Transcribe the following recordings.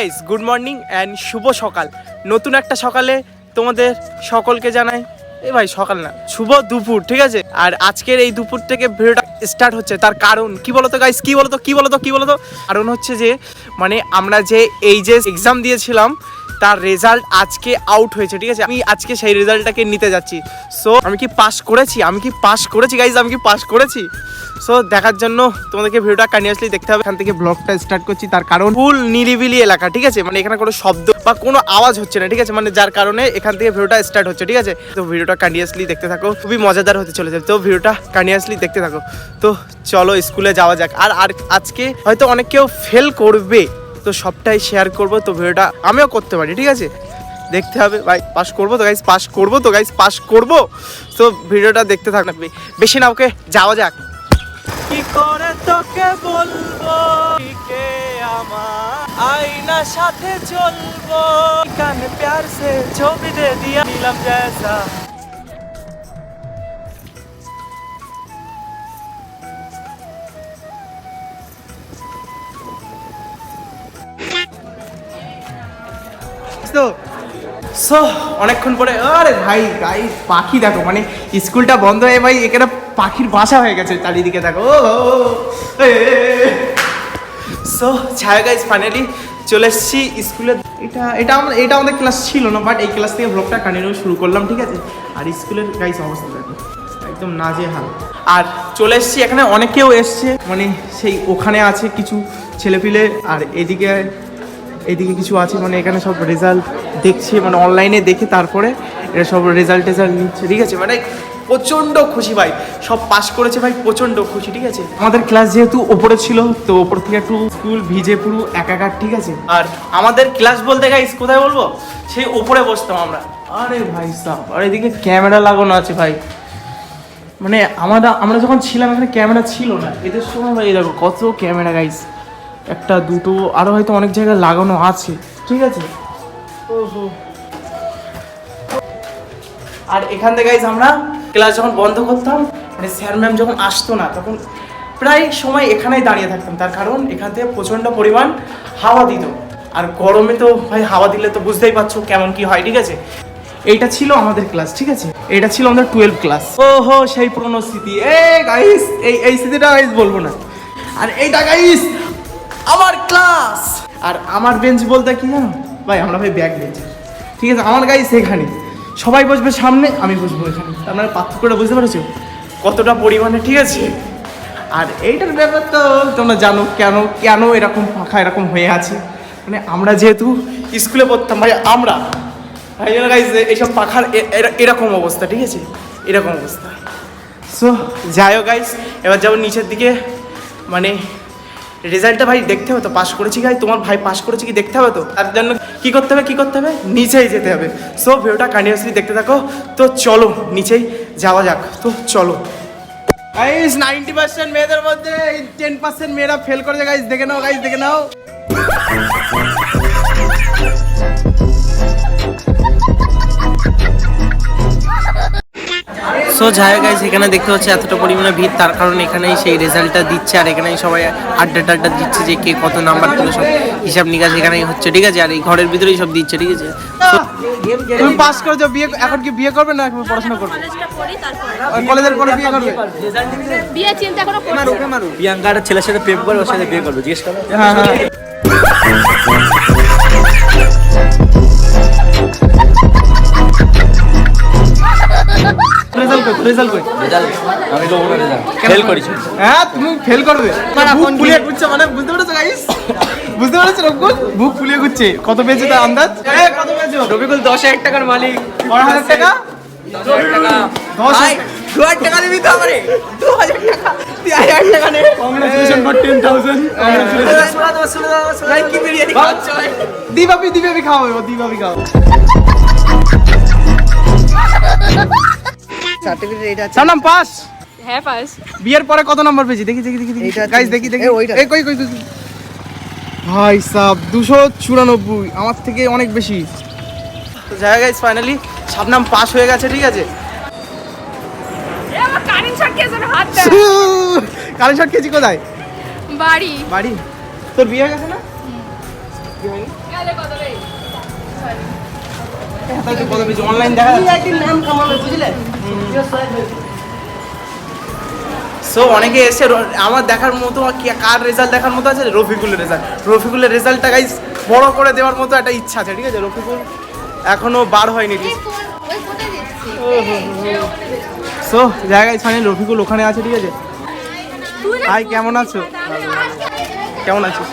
Guys good morning and শুভ সকাল। নতুন একটা সকালে তোমাদের সকলকে জানাই এ ভাই, সকাল না। শুভ দুপুর, ঠিক আছে? আর আজকের এই দুপুর থেকে ভিডিওটা স্টার্ট হচ্ছে। তার কারণ কি বলতো গাইস কি বলতো কি বলতো কি বলতো? কারণ হচ্ছে যে মানে আমরা যে এই যে এক্সাম দিয়েছিলাম, তার রেজাল্ট আজকে আউট হয়েছে, ঠিক আছে? আমি আজকে সেই রেজাল্টটাকে নিতে যাচ্ছি। সো আমি কি পাস করেছি? আমি কি পাস করেছি গাইজ আমি কি পাস করেছি? সো দেখার জন্য তোমাদেরকে ভিডিওটা কন্টিনিউসলি দেখতে হবে। এখান থেকে ব্লগটা স্টার্ট করছি। তার কারণ ফুল নিরিবিলি এলাকা, ঠিক আছে? মানে এখানে কোনো শব্দ বা কোনো আওয়াজ হচ্ছে না, ঠিক আছে? মানে যার কারণে এখান থেকে ভিডিওটা স্টার্ট হচ্ছে, ঠিক আছে? তো ভিডিওটা কন্টিনিউসলি দেখতে থাকো। খুবই মজাদার হতে চলেছে। তো ভিডিওটা কান্ডিয়াসলি দেখতে থাকো। তো চলো স্কুলে যাওয়া যাক। আর আর আজকে হয়তো অনেক কেউ ফেল করবে। তো সবটাই শেয়ার করব। তো ভিডিওটা আমিও করতে পারি, ঠিক আছে? দেখতে হবে। ভাই পাস করব তো গাইজ পাস করব তো গাইজ পাস করব? তো ভিডিওটা দেখতে থাকবে বেশি না, ওকে? যাওয়া যাক। কি করে তোকে বলব? কে সাথে চলবো? কানে প্যার সে ছবি দে দিয়া নিলাম জैसा তো? সো অনেকক্ষণ পরে, আরে ভাই গাই পাখি দেখো মানে স্কুলটা বন্ধ হয়ে ভাই, এখানে পাখির বাসা হয়ে গেছে চারিদিকে দেখো সো ছায়া গাইজ ফাইনালি চলে এসেছি স্কুলে। এটা এটা আমরা এটা আমাদের ক্লাস ছিল না বাট এই ক্লাস থেকে ব্লগটা কন্টিনিউ শুরু করলাম, ঠিক আছে? আর স্কুলের গাইজ অবস্থা দেখো, একদম নাজে হাল আর চলে এসেছি, এখানে অনেকেও এসছে মানে সেই ওখানে আছে কিছু ছেলেপিলে, আর এদিকে এইদিকে কিছু আছে মানে এখানে সব রেজাল্ট দেখছে মানে অনলাইনে দেখে, তারপরে এটা সব রেজাল্ট টেজাল্ট নিচ্ছে। ঠিক আছে মানে প্রচণ্ড খুশি ভাই। সব পাস করেছে ভাই, প্রচণ্ড খুশি, ঠিক আছে? আমাদের ক্লাস যেহেতু ওপরে ছিল, তো ওপর থেকে একটু স্কুল ভিজে পুরো একাকার, ঠিক আছে? আর আমাদের ক্লাস বলতে গাইস কোথায় বলব? সেই ওপরে বসতাম আমরা। আরে ভাই সাহ আর এদিকে ক্যামেরা লাগানো আছে ভাই। মানে আমরা আমরা যখন ছিলাম, এখানে ক্যামেরা ছিল না। এদের সময় ভাই, দেখো কত ক্যামেরা গাইস একটা দুটো আরও হয়তো অনেক জায়গায় লাগানো আছে। ঠিক আছে? ওহো। আর এখান থেকে আমরা ক্লাস যখন বন্ধ করতাম মানে স্যার ম্যাম যখন আসতো না তখন প্রায় সময় এখানেই দাঁড়িয়ে থাকতাম। তার কারণ এখান থেকে প্রচণ্ড পরিমাণ হাওয়া দিত। আর গরমে তো ভাই হাওয়া দিলে তো বুঝতেই পারছ কেমন কি হয় ঠিক আছে? এইটা ছিল আমাদের ক্লাস ঠিক আছে? এটা ছিল আমাদের টুয়েলভ ক্লাস ও হো সেই পুরনো স্মৃতি। এ গাইস এই এই স্মৃতিটা গাইস বলব না। আর এইটা গাইস আমার ক্লাস। আর আমার বেঞ্চ বলতে কি জানো? ভাই, আমরা ভাই ব্যাক বেঞ্চ ঠিক আছে, আমার গাইস এখানে সবাই বসবে সামনে, আমি বসবো এখানে। আপনারা পার্থক্যটা বুঝতে পেরেছ? কতটা পরিমাণে, ঠিক আছে? আর এইটার ব্যাপার তো তোমরা জানো কেন কেন এরকম ফাঁকা, এরকম হয়ে আছে? মানে আমরা যেহেতু স্কুলে পড়তাম, ভাই, আমরা। ভাই জন্য গাইজ এইসব পাখার এরকম অবস্থা, ঠিক আছে? এরকম অবস্থা। সো যাই হোক গাইস এবার যাব নিচের দিকে। মানে রেজাল্টটা ভাই দেখতে হবে তো পাশ করেছি ভাই? তোমার ভাই পাশ করেছে কি দেখতে হবে তো? তার জন্য কি করতে হবে, কি করতে হবে? নিচেই যেতে হবে। সো ভিডিওটা কন্টিনিউসলি দেখতে থাকো। তো চলো, নিচেই যাওয়া যাক। তো চলো। গাইস নাইনটি পার্সেন্ট মেয়েদের মধ্যে টেন পার্সেন্ট মেয়েরা ফেল করেছে। গাইস দেখে নাও গাইস দেখে নাও। সো যাই গাইস এখানে দেখতে হচ্ছে এতটা পরিমাণে ভিড় তার কারণে এখানেই সেই রেজাল্টটা দিচ্ছে আর এখানেই সবাই আড্ডা টাড্ডা দিচ্ছে যে কে কত নাম্বার পেল সব হিসাব নিকাশ এখানেই হচ্ছে ঠিক আছে? আর এই ঘরের ভিতরেই সব দিচ্ছে ঠিক আছে? তুমি পাস করেছ বিয়ে এখন কি বিয়ে করবে না এখন পড়াশোনা করবে? কলেজটা পড়ি তারপরে। কলেজের পরে বিয়ে করবে? বিয়ে চিন্তা করছি না। প্রিয়াঙ্কা একটা ছেলের সাথে প্রেম করে ওর সাথে বিয়ে করবে জিজ্ঞেস করো। হ্যাঁ হ্যাঁ। রেজাল্ট কই রেজাল্ট কই? রেজাল্ট আমি তো ওখানে রেজাল্ট ফেল করেছি। হ্যাঁ তুমি ফেল করবে। বুক ফুলিয়ে ঘুরছে মানে বুঝতে পেরেছ গাইস বুঝতে পেরেছ রকুল বুক ফুলিয়ে ঘুরছে। কত পেয়েছে তার আন্দাজ? কত পেয়েছ? রবিকুল দশ হাজার টাকার মালিক। কয় হাজার টাকা? দশ হাজার টাকা। দশ হাজার দু হাজার টাকা দিবি তো আমারে? দু হাজার টাকা। তুই হাজার টাকা নে। কংগ্রেচুলেশন ফর টেন থাউজেন্ড শোনা দাও শোনা দাও শোনা কি বিরিয়ানি খাচ্ছ ভাই? দিবাবি দিবাবি খাও পাস? হ্যাঁ পাস। বিয়ের পরে কত নাম্বার পেয়েছি? দেখি দেখি দেখি গাইস দেখি দেখি। এই কই কই কই কই। ভাই সাব দুশো চুরানব্বই। আমার থেকে অনেক বেশি। তো যাই গাইস ফাইনালি সাবনাম পাস হয়ে গেছে ঠিক আছে? কারেন্ট শট খেয়েছে কোথায়? বাড়ি। বাড়ি? তোর বিয়ে হয়ে গেছে না? অনলাইন দেখা সো অনেকে এসে আমার দেখার মতো কি কার রেজাল্ট দেখার মতো আছে? রফিকুলের রেজাল্ট রফিকুলের রেজাল্টটা গাইজ বড় করে দেওয়ার মতো একটা ইচ্ছা আছে ঠিক আছে? রফিকুল এখনও বার হয়নি। সো জায়গায় ফাইনাল রফিকুল ওখানে আছে ঠিক আছে? হাই কেমন আছো? কেমন আছিস?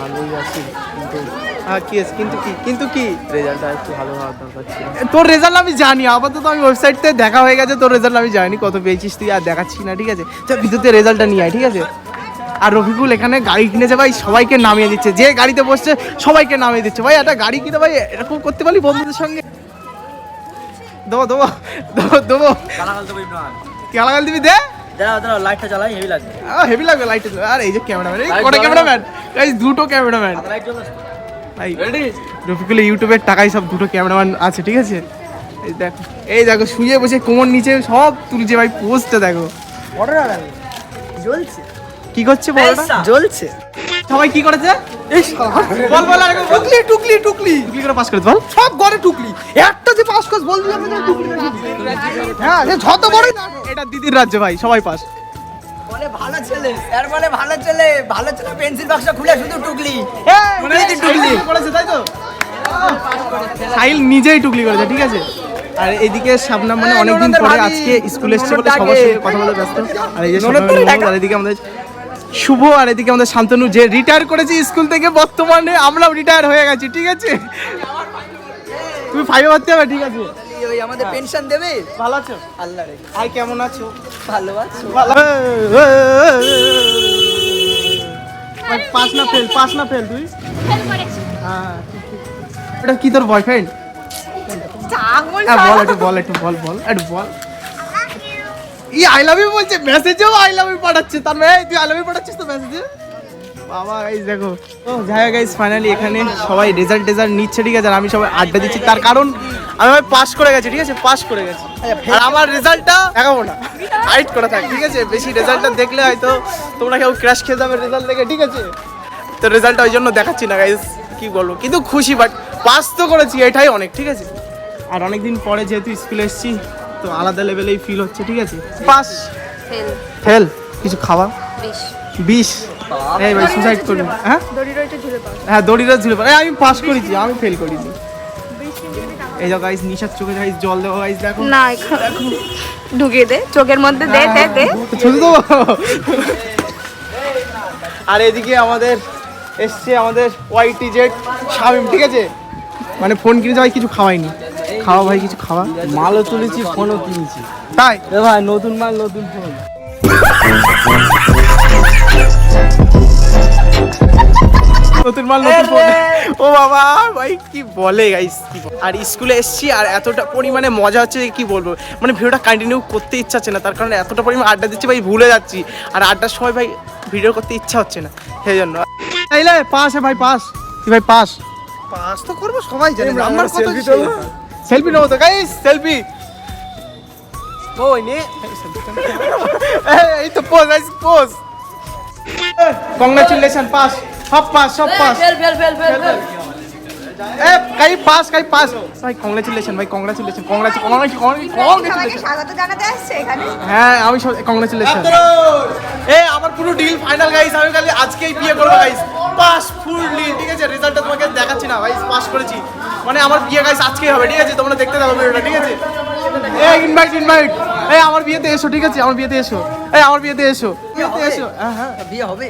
ভালোই আছি কিন্তু হ্যাঁ কি কিন্তু কি? কিন্তু কি? রেজাল্টটা একটু ভালো হওয়ার দরকার ছিল। তোর রেজাল্ট আমি জানি আপাতত আমি ওয়েবসাইট থেকে দেখা হয়ে গেছে তোর রেজাল্ট আমি জানি কত পেয়েছিস তুই আর দেখাচ্ছি না ঠিক আছে? চল ভিতরতে রেজাল্টটা নিয়ে আয় ঠিক আছে? আর রফিকুল এখানে গাড়ি কিনেছে ভাই সবাইকে নামিয়ে দিচ্ছে। যে গাড়িতে বসছে সবাইকে নামিয়ে দিচ্ছে। ভাই একটা গাড়ি কিনে ভাই এরকম করতে পারি বন্ধুদের সঙ্গে? দেবো দেবো দেবো দেবো। কেলাগাল দিবি দে? লাইটটা জ্বালাই হেভি লাগবে। হেভি লাগবে আর এই যে ক্যামেরাম্যান কটা। ক্যামেরাম্যান এই দুটো ক্যামেরাম্যান লাইট জ্বলে রফিকুল ইউটিউবের টাকায় সব দুটো ক্যামেরাম্যান আছে ঠিক আছে? এই দেখো এই দেখো শুয়ে বসে কোমর নিচে সব তুলছে ভাই পোস্টটা দেখো। জ্বলছে। কি করছে বলটা জ্বলছে। সবাই কি করেছে? বল বল আর টুকলি টুকলি টুকলি। টুকলি করে পাস করে বল। সব ঘরে টুকলি। একটা যে পাস বল দিলাম টুকলি হ্যাঁ যত বড়ই এটা দিদির রাজ্য ভাই সবাই পাস বলে ভালো ছেলে স্যার বলে ভালো ছেলে ভালো ছেলে পেন্সিল বাক্স খুলে শুধু টুকলি। টুকলি। করেছে তাই তো? সাহিল নিজেই টুকলি করেছে ঠিক আছে? আর এদিকে শাবনাম মানে অনেকদিন পরে আজকে স্কুল এসেছে বলে সবার সঙ্গে কথা বলে ব্যস্ত। আর এই যে। আর এদিকে আমাদের শুভ আর এদিকে আমাদের শান্তনু যে রিটায়ার করেছি স্কুল থেকে বর্তমানে আমরাও রিটায়ার হয়ে গেছি ঠিক আছে? তুমি ফাইভে ভর্তি হবে ঠিক আছে। ওই আমাদের পেনশন দেবে? ভালো আছো? আল্লাহ রে। আই কেমন আছো? ভালো আছো। ভালো। পাস না ফেল পাস না ফেল তুই? হ্যাঁ এটা কি তোর বয়ফ্রেন্ড হ্যাঁ বল একটু বল একটু বল বল একটু বল। ই আই লাভ ইউ বলছে মেসেজেও আই লাভ ইউ পাঠাচ্ছে। তার মানে তুই আই লাভ ইউ পাঠাচ্ছিস তো মেসেজে বাবা গাইস দেখো। ও যাই গাইস ফাইনালি এখানে সবাই রেজাল্ট টেজাল্ট নিচ্ছে ঠিক আছে? আর আমি সবাই আড্ডা দিচ্ছি। তার কারণ আমি ভাই পাস করে গেছি ঠিক আছে? পাস করে গেছি। আর আমার রেজাল্টটা দেখাবো না। হাইট করা থাক ঠিক আছে? বেশি রেজাল্টটা দেখলে হয়তো তোমরা কেউ ক্র্যাশ খেয়ে যাবে রেজাল্ট দেখে ঠিক আছে? তো রেজাল্টটা ওই জন্য দেখাচ্ছি না গাইস কি বলব? কিন্তু খুশি বাট পাস তো করেছি এটাই অনেক ঠিক আছে? আর অনেকদিন পরে যেহেতু স্কুলে এসেছি তো আলাদা লেভেলেই ফিল হচ্ছে ঠিক আছে? পাস ফেল ফেল কিছু খাওয়া? বেশ বিষ? এই ভাই সুসাইড করবি হ্যাঁ? ঝুলে হ্যাঁ দড়িটা ছিল এই আমি পাস করেছি আমি ফেল করেছি। এই দেখো গাইস নিশার চোখে গাইস জল দেবো গাইস দেখো। না ঢুকিয়ে দে চোখের মধ্যে দে দে দে। ছবি দেবো। আর এদিকে আমাদের এসছে আমাদের ওয়াইটি জেড শামিম ঠিক আছে? মানে ফোন কিনেছে ভাই কিছু খাওয়াইনি খাওয়া ভাই কিছু খাওয়া? মালও তুলেছি ফোনও কিনেছি। তাই? এ ভাই নতুন মাল নতুন ফোন নতুন মাল নতুন ফোন ও বাবা ভাই কি বলে গাইস আর স্কুলে এসছি আর এতটা পরিমাণে মজা হচ্ছে কি বলব? মানে ভিডিওটা কন্টিনিউ করতে ইচ্ছা হচ্ছে না তার কারণে এতটা পরিমাণে আড্ডা দিচ্ছি ভাই ভুলে যাচ্ছি। আর আড্ডার সময় ভাই ভিডিও করতে ইচ্ছা হচ্ছে না সেই জন্য। তাইলে পাস ভাই পাস। কি ভাই পাস? পাস তো করব সবাই জানে নাম্বার কত সেলফি নেব তো গাইস সেলফি কই নে। এই তো pose guys pose congratulation pass সব পাস সব pass fail fail fail fail fail এ কাই পাস কাই পাস ভাই কংগ্রাচুলেশন ভাই কংগ্রাচুলেশন কংগ্রাচুলেশন কংগ্রাচুলেশন স্বাগত জানাতে আসছে এখানে। হ্যাঁ আমি কংগ্রাচুলেশন এ আমার পুরো ডিল ফাইনাল গাইস আমি খালি আজকেই বিয়ে করব গাইস পাস ঠিক আছে? রেজাল্টটা তোমাকে দেখাচ্ছি না গাইস পাস করেছি। মানে আমার বিয়ে গাইস আজকেই হবে ঠিক আছে? তোমরা দেখতে ভিডিওটা ঠিক আছে? এ ইনভাইট ইনভাইট আমার বিয়েতে এসো ঠিক আছে? আমার বিয়েতে এসো। এই আমার বিয়েতে এসো। বিয়েতে এসো। হ্যাঁ হ্যাঁ। বিয়ে হবে?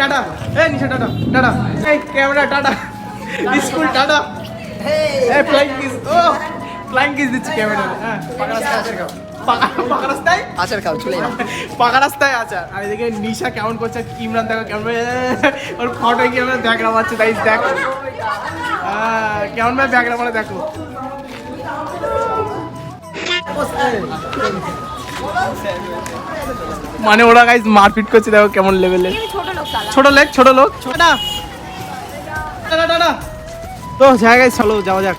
টাটা। এই নিশা টাটা টাটা। এই ক্যামেরা টাটা। School tata. এই ফ্লাইং কিস ও ফ্লাইং কিস দিচ্ছি ক্যামেরা হ্যাঁ পাকা রাস্তায় আচার খাও। পাকা পাকা রাস্তায়? আচার খাও চলে পাকা রাস্তায় আর এদিকে নিশা কেমন করছে ইমরান দেখো কেমন ওর ফটো ক্যামেরা ব্যাকগ্রাউন্ড আছে তাই দেখো। হ্যাঁ, কেমন ব্যাকগ্রাউন্ডে দেখো। মানে ওরা গাইজ মারপিট করছে দেখো কেমন লেভেলের ছোট লোক ছোট লেগ ছোট লোক তো জায়গায় চলো যাওয়া যাক।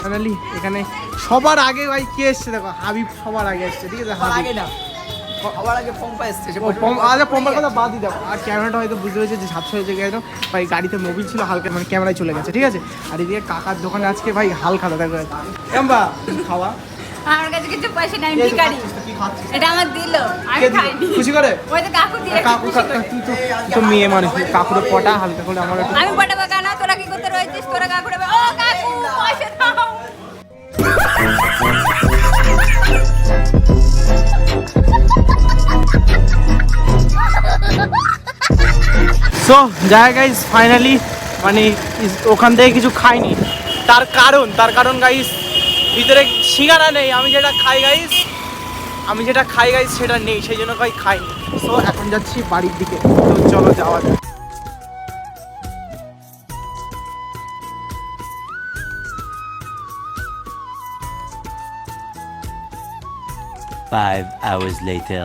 ফাইনালি এখানে সবার আগে ভাই কে এসছে দেখো? হাবিব সবার আগে এসছে ঠিক আছে? হাবিব। আগে না। খাওয়ার আগে পম্পা এসছে সে ও পম কথা বাদ দাও। আর ক্যামেরাটা হয়তো বুঝতে পেরেছে যে সাতশো হয়েছে গেল ভাই গাড়িতে মোবিল ছিল হালকা মানে ক্যামেরায় চলে গেছে ঠিক আছে? আর এদিকে কাকার দোকানে আজকে ভাই হালকা দাদা খাওয়া। আমার কাছে কিছু পয়সা নাই ভিখারি? এটা আমার দিল। আমি খাইনি। খুশি করে? ওই তো কাকু দিয়ে কাকু তুই তো মেয়ে মানুষ কাকুরে পটা হালকা করে আমার আমি পটাবো কেন? তোরা কি করতে রয়েছিস? তোরা কাকু রে ও কাকু পয়সা দাও। সো যাই গাইস ফাইনালি মানে ওখান থেকে কিছু খাইনি। তার কারণ তার কারণ গাইস ভিতরে সিঙ্গারা নেই আমি যেটা খাই গাইস আমি যেটা খাই গাইস সেটা নেই সেই জন্য ভাই খাই সো এখন যাচ্ছি বাড়ির দিকে। তো চলো যাওয়া যাক। Five hours later.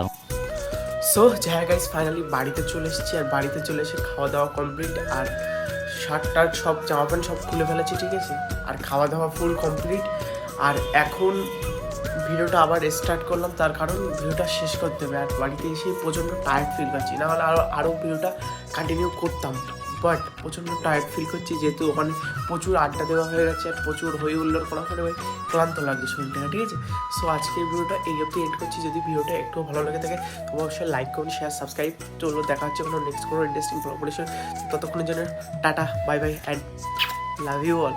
সো যাই গাইস ফাইনালি বাড়িতে চলে এসেছি। আর বাড়িতে চলে এসে খাওয়া দাওয়া কমপ্লিট আর শার্ট টার্ট সব জামা প্যান্ট সব খুলে ফেলেছি ঠিক আছে? আর খাওয়া দাওয়া ফুল কমপ্লিট আর এখন ভিডিওটা আবার স্টার্ট করলাম, তার কারণ ভিডিওটা শেষ করতে হবে। আর বাড়িতে এসে প্রচণ্ড টায়ার্ড ফিল করছি। না হলে আরও আরও ভিডিওটা কন্টিনিউ করতাম। বাট প্রচণ্ড টায়ার্ড ফিল করছি, যেহেতু ওখানে প্রচুর আড্ডা দেওয়া হয়ে গেছে, আর প্রচুর হই হুল্লোড় করা করে ভাই ক্লান্ত লাগছে শরীরটা, ঠিক আছে? সো আজকের ভিডিওটা এই অবধি এন্ড করছি। যদি ভিডিওটা একটু ভালো লেগে থাকে অবশ্যই লাইক করুন শেয়ার সাবস্ক্রাইব চলো, দেখা হচ্ছে কোনো নেক্সট কোনো ইন্টারেস্টিং প্রপারেশন ততক্ষণের জন্য tata bye bye and love you all